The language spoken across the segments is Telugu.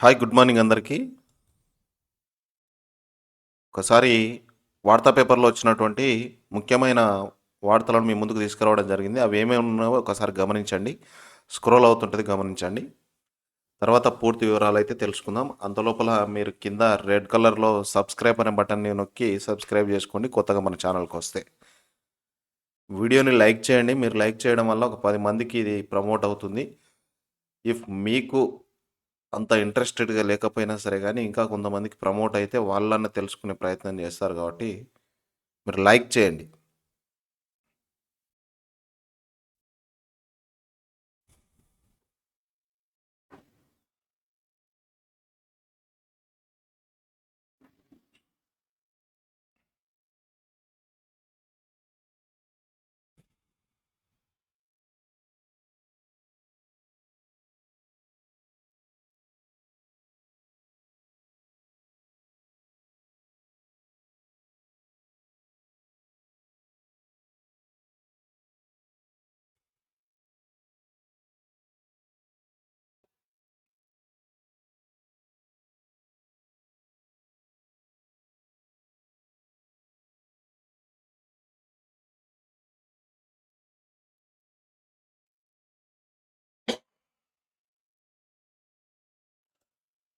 హాయ్ గుడ్ మార్నింగ్ అందరికీ. ఒకసారి వార్తా పేపర్లో వచ్చినటువంటి ముఖ్యమైన వార్తలను మీ ముందుకు తీసుకురావడం జరిగింది. అవి ఏమేమి ఉన్నాయో ఒకసారి గమనించండి. స్క్రోల్ అవుతుంటుంది గమనించండి. తర్వాత పూర్తి వివరాలు అయితే తెలుసుకుందాం. అంతలోపల మీరు కింద రెడ్ కలర్లో సబ్స్క్రైబ్ అనే బటన్ని నొక్కి సబ్స్క్రైబ్ చేసుకోండి కొత్తగా మన ఛానల్కి వస్తే. వీడియోని లైక్ చేయండి. మీరు లైక్ చేయడం వల్ల ఒక పది మందికి ఇది ప్రమోట్ అవుతుంది. ఇఫ్ మీకు అంత ఇంట్రెస్టెడ్గా లేకపోయినా సరే కానీ ఇంకా కొంతమందికి ప్రమోట్ అయితే వాళ్ళన్న తెలుసుకునే ప్రయత్నం చేస్తారు కాబట్టి మీరు లైక్ చేయండి.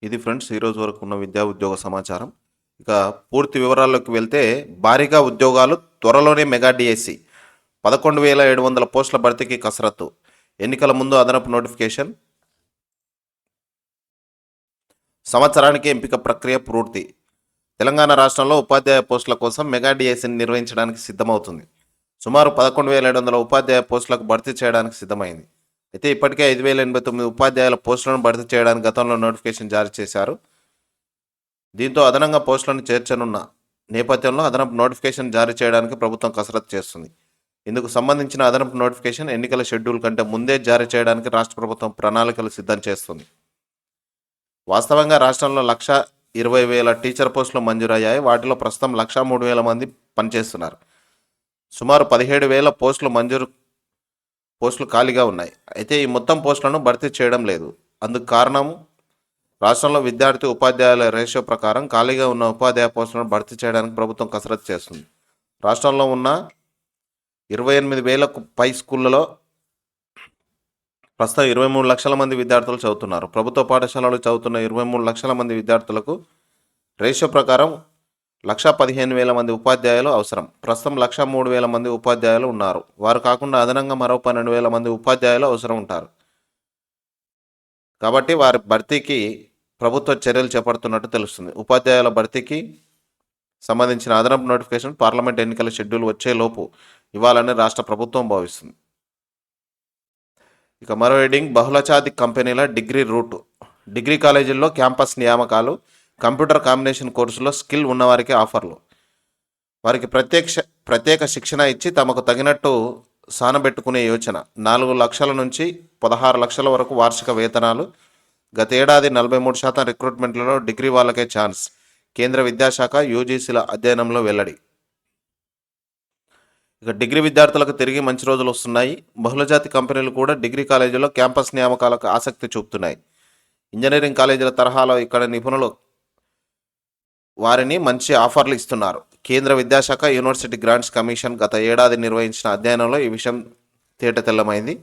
ఇది ఫ్రెండ్స్ ఈరోజు వరకు ఉన్న విద్యా ఉద్యోగ సమాచారం. ఇక పూర్తి వివరాల్లోకి వెళ్తే భారీగా ఉద్యోగాలు త్వరలోనే మెగా డిఎస్సి పదకొండు వేల ఏడు వందల పోస్టుల భర్తీకి కసరత్తు. ఎన్నికల ముందు అదనపు నోటిఫికేషన్. సంవత్సరానికి ఎంపిక ప్రక్రియ పూర్తి. తెలంగాణ రాష్ట్రంలో ఉపాధ్యాయ పోస్టుల కోసం మెగా డిఎస్సిని నిర్వహించడానికి సిద్ధమవుతుంది. సుమారు పదకొండు వేల ఏడు వందల ఉపాధ్యాయ పోస్టులకు భర్తీ చేయడానికి సిద్ధమైంది. అయితే ఇప్పటికే ఐదు వేల ఎనభై తొమ్మిది ఉపాధ్యాయుల పోస్టులను భర్తీ చేయడానికి గతంలో నోటిఫికేషన్ జారీ చేశారు. దీంతో అదనంగా పోస్టులను చేర్చనున్న నేపథ్యంలో అదనపు నోటిఫికేషన్ జారీ చేయడానికి ప్రభుత్వం కసరత్తు చేస్తుంది. ఇందుకు సంబంధించిన అదనపు నోటిఫికేషన్ ఎన్నికల షెడ్యూల్ కంటే ముందే జారీ చేయడానికి రాష్ట్ర ప్రభుత్వం ప్రణాళికలు సిద్ధం చేస్తుంది. వాస్తవంగా రాష్ట్రంలో లక్ష ఇరవై వేల టీచర్ పోస్టులు మంజూరయ్యాయి. వాటిలో ప్రస్తుతం లక్ష మూడు వేల మంది పనిచేస్తున్నారు. సుమారు పదిహేడు వేల పోస్టులు మంజూరు పోస్టులు ఖాళీగా ఉన్నాయి. అయితే ఈ మొత్తం పోస్టులను భర్తీ చేయడం లేదు. అందుకు కారణం రాష్ట్రంలో విద్యార్థి ఉపాధ్యాయుల రేషియో ప్రకారం ఖాళీగా ఉన్న ఉపాధ్యాయ పోస్టులను భర్తీ చేయడానికి ప్రభుత్వం కసరత్తు చేస్తుంది. రాష్ట్రంలో ఉన్న ఇరవై ఎనిమిది వేలకు పై స్కూళ్ళలో ప్రస్తుతం ఇరవై మూడు లక్షల మంది విద్యార్థులు చదువుతున్నారు. ప్రభుత్వ పాఠశాలలో చదువుతున్న ఇరవై మూడు లక్షల మంది విద్యార్థులకు రేషియో ప్రకారం లక్ష పదిహేను వేల మంది ఉపాధ్యాయులు అవసరం. ప్రస్తుతం లక్ష మూడు వేల మంది ఉపాధ్యాయులు ఉన్నారు. వారు కాకుండా అదనంగా మరో పన్నెండు వేల మంది ఉపాధ్యాయులు అవసరం ఉంటారు. కాబట్టి వారి భర్తీకి ప్రభుత్వ చర్యలు చేపడుతున్నట్టు తెలుస్తుంది. ఉపాధ్యాయుల భర్తీకి సంబంధించిన అదనపు నోటిఫికేషన్ పార్లమెంట్ ఎన్నికల షెడ్యూల్ వచ్చేలోపు ఇవ్వాలని రాష్ట్ర ప్రభుత్వం భావిస్తుంది. ఇక మరో హెడింగ్ బహుళజాతి కంపెనీల డిగ్రీ రూట్. డిగ్రీ కాలేజీల్లో క్యాంపస్ నియామకాలు కంప్యూటర్ కాంబినేషన్ కోర్సులో స్కిల్ ఉన్నవారికి ఆఫర్లు. వారికి ప్రత్యక్ష ప్రత్యేక శిక్షణ ఇచ్చి తమకు తగినట్టు సానబెట్టుకునే యోచన. నాలుగు లక్షల నుంచి పదహారు లక్షల వరకు వార్షిక వేతనాలు. గతేడాది నలభై మూడు శాతం రిక్రూట్మెంట్లలో డిగ్రీ వాళ్ళకే ఛాన్స్. కేంద్ర విద్యాశాఖ యూజీసీల అధ్యయనంలో వెల్లడి. ఇక డిగ్రీ విద్యార్థులకు తిరిగి మంచి రోజులు వస్తున్నాయి. బహుళజాతి కంపెనీలు కూడా డిగ్రీ కాలేజీలో క్యాంపస్ నియామకాలకు ఆసక్తి చూపుతున్నాయి. ఇంజనీరింగ్ కాలేజీల తరహాలో ఇక్కడ నిపుణులు వారిని మంచి ఆఫర్లు ఇస్తున్నారు. కేంద్ర విద్యాశాఖ యూనివర్సిటీ గ్రాంట్స్ కమిషన్ గత ఏడాది నిర్వహించిన అధ్యయనంలో ఈ విషయం తేట తెల్లమైంది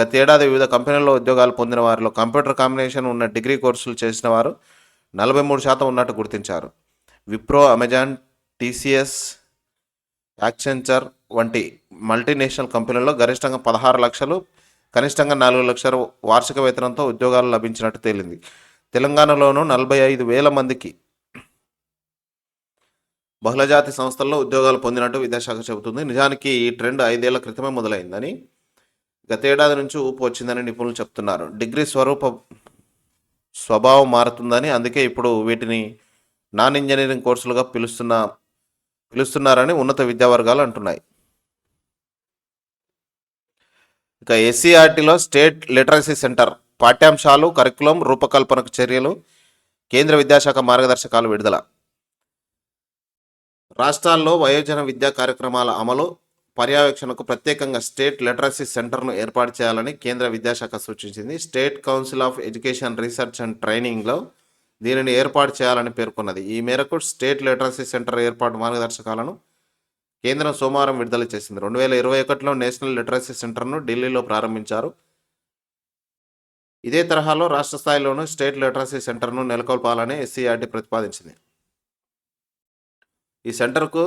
గత ఏడాది వివిధ కంపెనీల్లో ఉద్యోగాలు పొందిన వారిలో కంప్యూటర్ కాంబినేషన్ ఉన్న డిగ్రీ కోర్సులు చేసిన వారు నలభై మూడు శాతం ఉన్నట్టు గుర్తించారు. విప్రో అమెజాన్ టీసీఎస్ యాక్సెంచర్ వంటి మల్టీనేషనల్ కంపెనీల్లో గరిష్టంగా పదహారు లక్షలు కనిష్టంగా నాలుగు లక్షల వార్షిక వేతనంతో ఉద్యోగాలు లభించినట్టు తేలింది. తెలంగాణలోనూ నలభై ఐదు వేల మందికి బహుళజాతి సంస్థల్లో ఉద్యోగాలు పొందినట్టు విద్యాశాఖ చెబుతుంది. నిజానికి ఈ ట్రెండ్ ఐదేళ్ళ క్రితమే మొదలైందని గతేడాది నుంచి ఊపు వచ్చిందని నిపుణులు చెప్తున్నారు. డిగ్రీ స్వరూప స్వభావం మారుతుందని అందుకే ఇప్పుడు వీటిని నాన్ ఇంజనీరింగ్ కోర్సులుగా పిలుస్తున్న పిలుస్తున్నారని ఉన్నత విద్యా వర్గాలు అంటున్నాయి. ఇక ఎస్సీఆర్టీలో స్టేట్ లిటరసీ సెంటర్ పాఠ్యాంశాలు కరికులం రూపకల్పనకు చర్యలు కేంద్ర విద్యాశాఖ మార్గదర్శకాలు విడుదల. రాష్ట్రాల్లో వయోజన విద్యా కార్యక్రమాల అమలు పర్యవేక్షణకు ప్రత్యేకంగా స్టేట్ లిటరసీ సెంటర్ను ఏర్పాటు చేయాలని కేంద్ర విద్యాశాఖ సూచించింది. State council of education research and ట్రైనింగ్లో దీనిని ఏర్పాటు చేయాలని పేర్కొన్నది. ఈ మేరకు స్టేట్ లిటరసీ సెంటర్ ఏర్పాటు మార్గదర్శకాలను కేంద్రం సోమవారం విడుదల చేసింది. రెండు వేల ఇరవై ఒకటిలో నేషనల్ లిటరసీ సెంటర్ను ఢిల్లీలో ప్రారంభించారు. ఇదే తరహాలో రాష్ట్ర స్థాయిలోనూ స్టేట్ లిటరసీ సెంటర్ను నెలకొల్పాలని ఎస్సీఆర్టీ ప్రతిపాదించింది. ఈ సెంటర్కు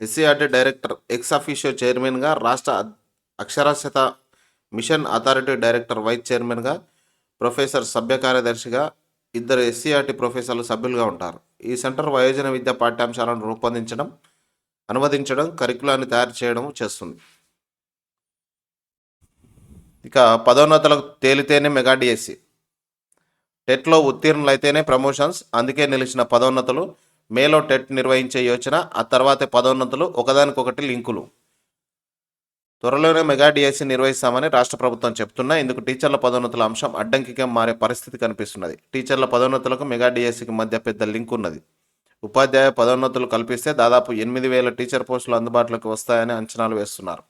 ఎస్సీఆర్టీ డైరెక్టర్ ఎక్స్ అఫీషియో చైర్మన్గా రాష్ట్ర అక్షరాస్యత మిషన్ అథారిటీ డైరెక్టర్ వైస్ చైర్మన్గా ప్రొఫెసర్ సభ్య కార్యదర్శిగా ఇద్దరు ఎస్సీఆర్టీ ప్రొఫెసర్లు సభ్యులుగా ఉంటారు. ఈ సెంటర్ వయోజన విద్యా పాఠ్యాంశాలను రూపొందించడం అనువదించడం కరికులాన్ని తయారు చేయడం చేస్తుంది. ఇక పదోన్నతులకు తేలితేనే మెగా డిఎస్సి. టెట్లో ఉత్తీర్ణులైతేనే ప్రమోషన్స్ అందుకే నిలిచిన పదోన్నతులు మేలో టెట్ నిర్వహించే యోచన ఆ తర్వాతే పదోన్నతులు ఒకదానికొకటి లింకులు. త్వరలోనే మెగా డిఎస్సి నిర్వహిస్తామని రాష్ట్ర ప్రభుత్వం చెప్తున్నా. ఇందుకు టీచర్ల పదోన్నతుల అంశం అడ్డంకిగా మారే పరిస్థితి కనిపిస్తున్నది. టీచర్ల పదోన్నతులకు మెగా డిఎస్సికి మధ్య పెద్ద లింక్ ఉన్నది. ఉపాధ్యాయ పదోన్నతులు కల్పిస్తే దాదాపు ఎనిమిది వేల టీచర్ పోస్టులు అందుబాటులోకి వస్తాయని అంచనాలు వేస్తున్నారు.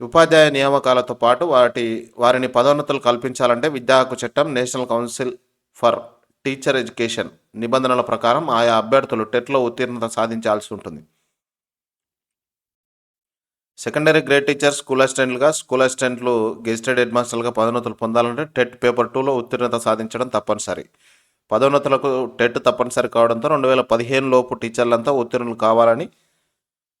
ఉపాధ్యాయ నియామకాలతో పాటు వాటి వారిని పదోన్నతులు కల్పించాలంటే విద్యా హక్కు చట్టం national council for teacher education నిబంధనల ప్రకారం ఆయా అభ్యర్థులు టెట్లో ఉత్తీర్ణత సాధించాల్సి ఉంటుంది. సెకండరీ గ్రేడ్ టీచర్ స్కూల్ అసిస్టెంట్లుగా స్కూల్ అసిస్టెంట్లు గెజిటెడ్ హెడ్ మాస్టర్లుగా పదోన్నతులు పొందాలంటే టెట్ పేపర్ టూలో ఉత్తీర్ణత సాధించడం తప్పనిసరి. పదోన్నతులకు టెట్ తప్పనిసరి కావడంతో రెండు వేల పదిహేను లోపు టీచర్లంతా ఉత్తీర్ణులు కావాలని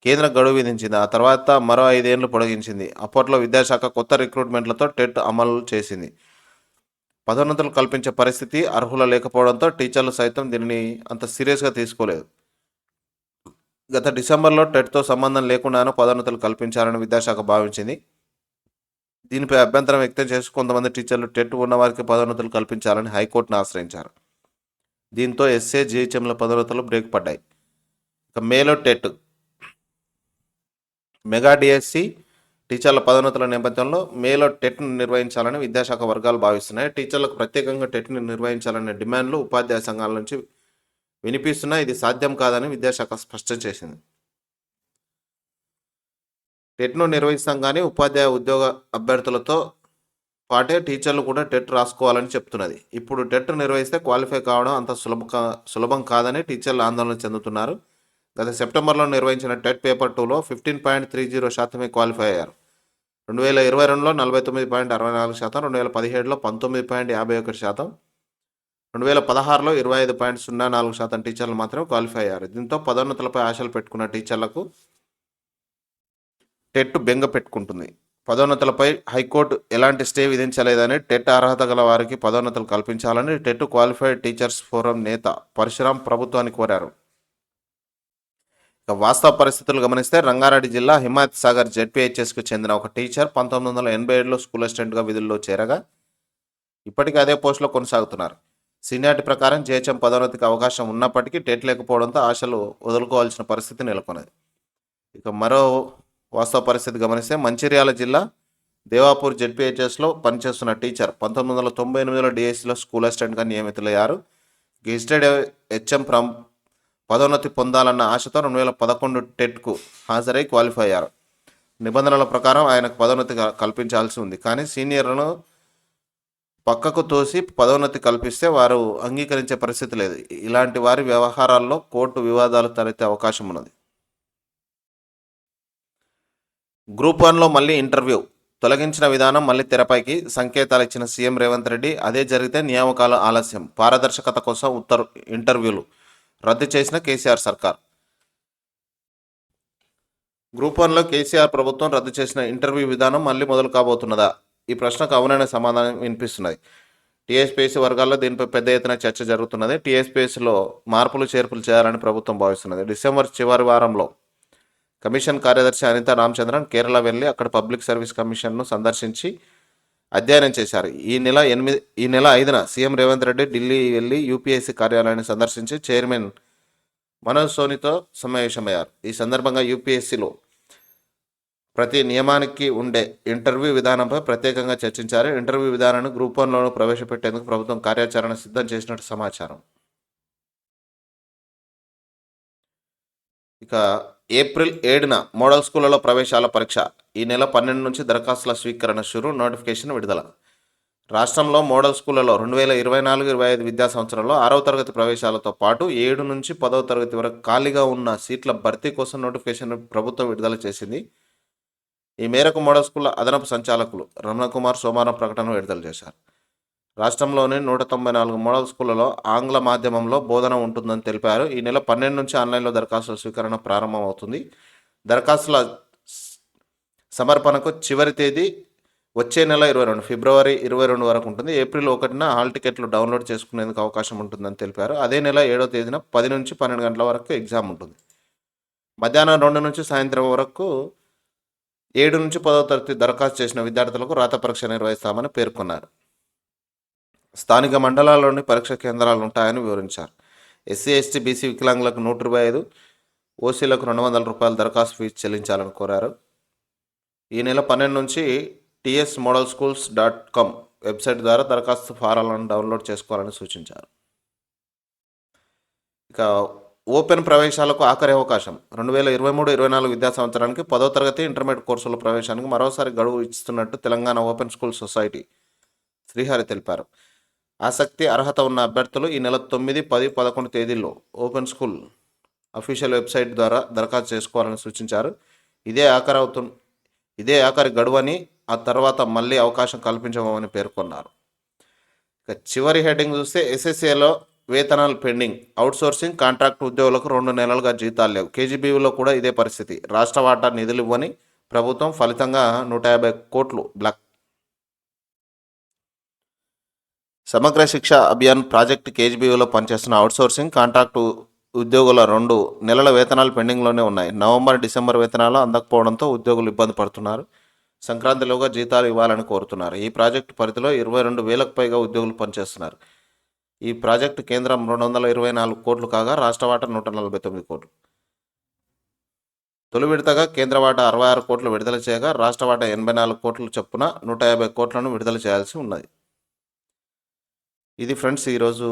కేంద్రం గడువు విధించింది. ఆ తర్వాత మరో ఐదేళ్ళు పొడిగించింది. అప్పట్లో విద్యాశాఖ కొత్త రిక్రూట్మెంట్లతో టెట్ అమలు చేసింది. పదోన్నతులు కల్పించే పరిస్థితి అర్హుల లేకపోవడంతో టీచర్లు సైతం దీనిని అంత సీరియస్గా తీసుకోలేదు. గత డిసెంబర్లో టెట్తో సంబంధం లేకుండానే పదోన్నతులు కల్పించాలని విద్యాశాఖ భావించింది. దీనిపై అభ్యంతరం వ్యక్తం చేసి కొంతమంది టీచర్లు టెట్ ఉన్నవారికి పదోన్నతులు కల్పించాలని హైకోర్టును ఆశ్రయించారు. దీంతో ఎస్ఏ జిహెచ్ఎంల పదోన్నతులు బ్రేక్ పడ్డాయి. ఇక మేలో టెట్. మెగా డిఎస్సి టీచర్ల పదోన్నతుల నేపథ్యంలో మేలో టెట్ను నిర్వహించాలని విద్యాశాఖ వర్గాలు భావిస్తున్నాయి. టీచర్లకు ప్రత్యేకంగా టెట్ను నిర్వహించాలనే డిమాండ్లు ఉపాధ్యాయ సంఘాల నుంచి వినిపిస్తున్నా ఇది సాధ్యం కాదని విద్యాశాఖ స్పష్టం చేసింది. టెట్ను నిర్వహిస్తాం కానీ ఉపాధ్యాయ ఉద్యోగ అభ్యర్థులతో పాటే టీచర్లు కూడా టెట్ రాసుకోవాలని చెప్తున్నది. ఇప్పుడు టెట్ నిర్వహిస్తే క్వాలిఫై కావడం అంత సులభ సులభం కాదని టీచర్లు ఆందోళన చెందుతున్నారు. గత సెప్టెంబర్లో నిర్వహించిన టెట్ పేపర్ టూలో ఫిఫ్టీన్ పాయింట్ త్రీ జీరో శాతమే క్వాలిఫై అయ్యారు. రెండు వేల ఇరవై రెండులో నలభై తొమ్మిది పాయింట్ అరవై నాలుగు శాతం రెండు వేల పదిహేడులో పంతొమ్మిది పాయింట్ యాభై ఒకటి శాతం రెండు వేల పదహారులో ఇరవై ఐదు పాయింట్ సున్నా నాలుగు శాతం టీచర్లు మాత్రమే క్వాలిఫై అయ్యారు. దీంతో పదోన్నతులపై ఆశలు పెట్టుకున్న టీచర్లకు టెట్ బెంగ పెట్టుకుంటుంది. పదోన్నతులపై హైకోర్టు ఎలాంటి స్టే విధించలేదని టెట్ అర్హత గల వారికి పదోన్నతులు కల్పించాలని టెట్ క్వాలిఫైడ్ టీచర్స్ ఫోరం నేత పరశురాం ప్రభుత్వాన్ని కోరారు. ఇక వాస్తవ పరిస్థితులు గమనిస్తే రంగారెడ్డి జిల్లా హిమాయత్ సాగర్ జెడ్పీహెచ్ఎస్కు చెందిన ఒక టీచర్ పంతొమ్మిది వందల ఎనభై ఏడులో స్కూల్ అసిస్టెంట్గా విధుల్లో చేరగా ఇప్పటికీ అదే పోస్టులో కొనసాగుతున్నారు. సీనియారిటీ ప్రకారం జేహెచ్ఎం పదోన్నతికి అవకాశం ఉన్నప్పటికీ టెట్ లేకపోవడంతో ఆశలు వదులుకోవాల్సిన పరిస్థితి నెలకొన్నది. ఇక మరో వాస్తవ పరిస్థితి గమనిస్తే మంచిర్యాల జిల్లా దేవాపూర్ జెడ్పీహెచ్ఎస్లో పనిచేస్తున్న టీచర్ పంతొమ్మిది వందల తొంభై ఎనిమిదిలో డిఎస్సిలో స్కూల్ అసిస్టెంట్గా నియమితులయ్యారు. గెజిటెడ్ హెచ్ఎం ప్రం పదోన్నతి పొందాలన్న ఆశతో రెండు వేల పదకొండు టెట్కు హాజరై క్వాలిఫై అయ్యారు. నిబంధనల ప్రకారం ఆయనకు పదోన్నతి కల్పించాల్సి ఉంది. కానీ సీనియర్లను పక్కకు తోసి పదోన్నతి కల్పిస్తే వారు అంగీకరించే పరిస్థితి లేదు. ఇలాంటి వారి వ్యవహారాల్లో కోర్టు వివాదాలు తలెత్తే అవకాశం ఉన్నది. గ్రూప్ వన్లో మళ్ళీ ఇంటర్వ్యూ. తొలగించిన విధానం మళ్ళీ తెరపైకి సంకేతాలు ఇచ్చిన సీఎం రేవంత్ రెడ్డి అదే జరిగితే నియామకాలు ఆలస్యం. పారదర్శకత కోసం ఉత్తర్ ఇంటర్వ్యూలు. రద్దు చేసిన కేసీఆర్ సర్కార్. గ్రూప్ వన్లో కేసీఆర్ ప్రభుత్వం రద్దు చేసిన ఇంటర్వ్యూ విధానం మళ్ళీ మొదలు కాబోతున్నదా? ఈ ప్రశ్నకు అవునైన సమాధానం వినిపిస్తున్నది. టీఎస్పీఎస్సీ వర్గాల్లో దీనిపై పెద్ద ఎత్తున చర్చ జరుగుతున్నది. టీఎస్పీఎస్సీలో మార్పులు చేర్పులు చేయాలని ప్రభుత్వం భావిస్తున్నది. డిసెంబర్ చివరి వారంలో కమిషన్ కార్యదర్శి అనిత రామచంద్రన్ కేరళ వెళ్ళి అక్కడ పబ్లిక్ సర్వీస్ కమిషన్ను సందర్శించి అధ్యయనం చేశారు. ఈ నెల ఎనిమిది ఈ నెల ఐదున సీఎం రేవంత్ రెడ్డి ఢిల్లీ వెళ్ళి యూపీఎస్సీ కార్యాలయాన్ని సందర్శించి చైర్మన్ మనోజ్ సోనితో సమావేశమయ్యారు. ఈ సందర్భంగా యూపీఎస్సీలో ప్రతి నియమానికి ఉండే ఇంటర్వ్యూ విధానంపై ప్రత్యేకంగా చర్చించారు. ఇంటర్వ్యూ విధానాన్ని గ్రూప్ వన్లోనూ ప్రవేశపెట్టేందుకు ప్రభుత్వం కార్యాచరణ సిద్ధం చేసినట్టు సమాచారం. ఇక ఏప్రిల్ ఏడున మోడల్ స్కూళ్ళలో ప్రవేశాల పరీక్ష. ఈ నెల పన్నెండు నుంచి దరఖాస్తుల స్వీకరణ షురు నోటిఫికేషన్ విడుదల. రాష్ట్రంలో మోడల్ స్కూళ్ళలో రెండు వేల ఇరవై నాలుగు ఇరవై ఐదు విద్యా సంవత్సరంలో ఆరవ తరగతి ప్రవేశాలతో పాటు ఏడు నుంచి పదవ తరగతి వరకు ఖాళీగా ఉన్న సీట్ల భర్తీ కోసం నోటిఫికేషన్ ప్రభుత్వం విడుదల చేసింది. ఈ మేరకు మోడల్ స్కూళ్ళ అదనపు సంచాలకులు రమణకుమార్ సోమవారం ప్రకటన విడుదల చేశారు. రాష్ట్రంలోని నూట తొంభై నాలుగు మోడల్ స్కూళ్ళలో ఆంగ్ల మాధ్యమంలో బోధన ఉంటుందని తెలిపారు. ఈ నెల పన్నెండు నుంచి ఆన్లైన్లో దరఖాస్తుల స్వీకరణ ప్రారంభమవుతుంది. దరఖాస్తుల సమర్పణకు చివరి తేదీ వచ్చే నెల ఇరవై రెండు ఫిబ్రవరి ఇరవై రెండు వరకు ఉంటుంది. ఏప్రిల్ ఒకటిన హాల్ టికెట్లు డౌన్లోడ్ చేసుకునేందుకు అవకాశం ఉంటుందని తెలిపారు. అదే నెల ఏడో తేదీన పది నుంచి పన్నెండు గంటల వరకు ఎగ్జామ్ ఉంటుంది. మధ్యాహ్నం రెండు నుంచి సాయంత్రం వరకు ఏడు నుంచి పదో తరగతి దరఖాస్తు చేసిన విద్యార్థులకు రాత పరీక్ష నిర్వహిస్తామని పేర్కొన్నారు. స్థానిక మండలాల్లోని పరీక్ష కేంద్రాలు ఉంటాయని వివరించారు. ఎస్సీ ఎస్టీ బీసీ వికలాంగులకు నూట ఇరవై ఐదు ఓసీలకు రెండు వందల రూపాయల దరఖాస్తు ఫీజు చెల్లించాలని కోరారు. ఈ నెల పన్నెండు నుంచి TS model schools dot com website ద్వారా దరఖాస్తు ఫారాలను డౌన్లోడ్ చేసుకోవాలని సూచించారు. ఇక ఓపెన్ ప్రవేశాలకు ఆఖరి అవకాశం. రెండు వేల ఇరవై మూడు ఇరవై నాలుగు విద్యా సంవత్సరానికి పదో తరగతి ఇంటర్మీడియట్ కోర్సుల ప్రవేశానికి మరోసారి గడువు ఇస్తున్నట్టు Telangana open school society Srihari తెలిపారు. ఆసక్తి అర్హత ఉన్న అభ్యర్థులు ఈ నెల తొమ్మిది పది పదకొండు తేదీల్లో ఓపెన్ స్కూల్ అఫీషియల్ వెబ్సైట్ ద్వారా దరఖాస్తు చేసుకోవాలని సూచించారు. ఇదే ఆఖరి అవుతు ఇదే ఆఖరి గడువని ఆ తర్వాత మళ్ళీ అవకాశం కల్పించమని పేర్కొన్నారు. ఇక చివరి హెడ్డింగ్ చూస్తే ఎస్ఎస్ఏలో వేతనాలు పెండింగ్. అవుట్సోర్సింగ్ కాంట్రాక్ట్ ఉద్యోగులకు రెండు నెలలుగా జీతాలు లేవు. కేజీబీవీలో కూడా ఇదే పరిస్థితి. రాష్ట్ర వాటా నిధులు ఇవ్వని ప్రభుత్వం ఫలితంగా నూట యాభై కోట్లు బ్లాక్ సమగ్ర శిక్ష అభియాన్ ప్రాజెక్ట్ కేజీబీయూలో పనిచేస్తున్న అవుట్సోర్సింగ్ కాంట్రాక్టు ఉద్యోగుల రెండు నెలల వేతనాలు పెండింగ్లోనే ఉన్నాయి. నవంబర్ డిసెంబర్ వేతనాలు అందకపోవడంతో ఉద్యోగులు ఇబ్బంది పడుతున్నారు. సంక్రాంతిలోగా జీతాలు ఇవ్వాలని కోరుతున్నారు. ఈ ప్రాజెక్టు పరిధిలో ఇరవై రెండు వేలకు పైగా ఉద్యోగులు పనిచేస్తున్నారు. ఈ ప్రాజెక్టు కేంద్రం రెండు వందల ఇరవై నాలుగు కోట్లు కాగా రాష్ట్ర వాటా నూట నలభై తొమ్మిది కోట్లు. తొలి విడతగా కేంద్ర వాటా అరవై ఆరు కోట్లు విడుదల చేయగా రాష్ట్ర వాటా ఎనభై నాలుగు కోట్లు చొప్పున నూట యాభై కోట్లను విడుదల చేయాల్సి ఉన్నది. ఇది ఫ్రెండ్స్ ఈరోజు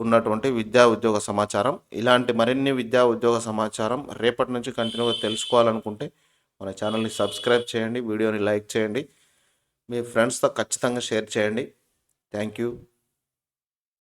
ఉన్నటువంటి విద్యా ఉద్యోగ సమాచారం. ఇలాంటి మరిన్ని విద్యా ఉద్యోగ సమాచారం రేపటి నుంచి కంటిన్యూగా తెలుసుకోవాలనుకుంటే మన ఛానల్ని సబ్స్క్రైబ్ చేయండి వీడియోని లైక్ చేయండి మీ ఫ్రెండ్స్తో ఖచ్చితంగా షేర్ చేయండి. Thank you.